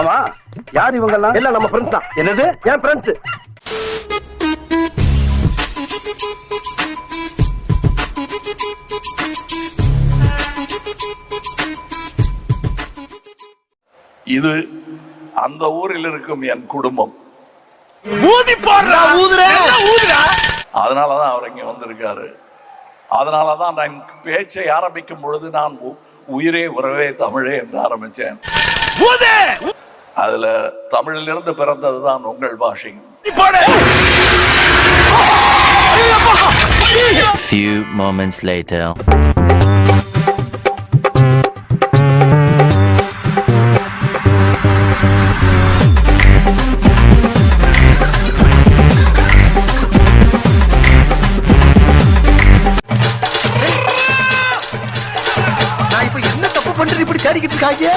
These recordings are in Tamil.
ஆமா யார் இவங்க எல்லாம் இல்ல நம்ம ஃப்ரெண்ட்ஸ் தான். என்னது? என் ஃப்ரெண்ட்ஸ் இது அந்த ஊரில் இருக்கும் என் குடும்பம். அதனாலதான் அவர் இங்க வந்திருக்காரு. அதனாலதான் நான் பேச்சை ஆரம்பிக்கும் பொழுது நான் உ- உயிரே உறவே தமிழே என்று ஆரம்பிச்சேன் அதுல தமிழிலிருந்து பிறந்ததுதான் உங்கள் பாஷை. Few moments later. பண்றது இப்படி தேடிக்கிட்டு இருக்காங்க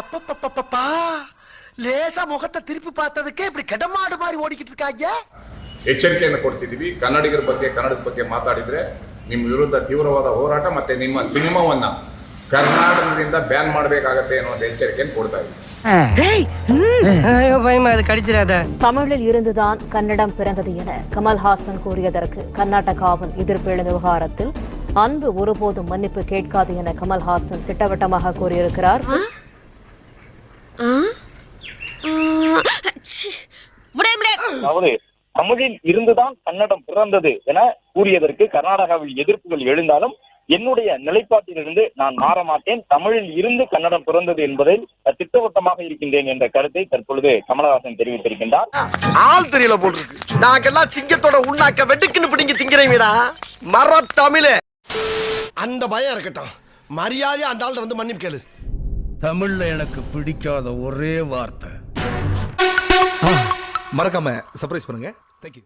எப்பப்பப்பப்பா லேசா முகத்தை திருப்பி பார்த்ததுக்கே இப்படி கிடமாடு மாதிரி ஓடிக்கிட்டு இருக்காங்க ಎಚ್ಚರಿಕೆಯನ್ನು ಕೊಡ್ತಿದ್ದೀವಿ ಕನ್ನಡಿಗರ ಬಗ್ಗೆ ಕನ್ನಡದ ಬಗ್ಗೆ ಮಾತಾಡಿದ್ರೆ ನಿಮ್ಮ ವಿರುದ್ಧ ತೀವ್ರವಾದ ಹೋರಾಟ ಮತ್ತೆ ನಿಮ್ಮ ಸಿನಿಮಾವನ್ನ ಕರ್ನಾಟಕದಿಂದ ಬ್ಯಾನ್ ಮಾಡಬೇಕಾಗತ್ತೆ ಅನ್ನೋ ಒಂದು ಎಚ್ಚರಿಕೆಯನ್ನು ಕೊಡ್ತಾ ಇದ್ದೀವಿ ஐயோ பயமா அது கடிச்சிடாத தமிழில் இருந்துதான் கன்னடம் பிறந்தது என கமல்ஹாசன் கூறியதற்கு கர்நாடகாவின் எதிர்ப்பு எழுந்த விவகாரத்தில் அன்பு ஒருபோதும் மன்னிப்பு கேட்காது என கமல்ஹாசன் திட்டவட்டமாக கூறியிருக்கிறார் அதாவது தமிழில் இருந்துதான் கன்னடம் பிறந்தது என கூறியதற்கு கர்நாடகாவில் எதிர்ப்புகள் எழுந்தாலும் என்னுடைய நிலைப்பாட்டிலிருந்து நான் மாற மாட்டேன். தமிழில் இருந்து கன்னடம் பிறந்தது என்பதில் திட்டவட்டமாக இருக்கின்றேன் என்ற கருத்தை தற்பொழுது கமலஹாசன் தெரிவித்திருக்கின்றார். ஆள் தெரியல போட்டுருக்கு நாங்கெல்லாம் சிங்கத்தோட உண்ணாக்க வெட்டுக்குன்னு பிடிங்க திங்கிறீங்கடா மர தமிழே. அந்த பயம் இருக்கட்டும். மரியாதை அந்த ஆள்கிட்ட வந்து மன்னிப்பு கேளு. தமிழ்ல எனக்கு பிடிக்காத ஒரே வார்த்தை. மறக்காம சர்ப்ரைஸ் பண்ணுங்க. தேங்க்யூ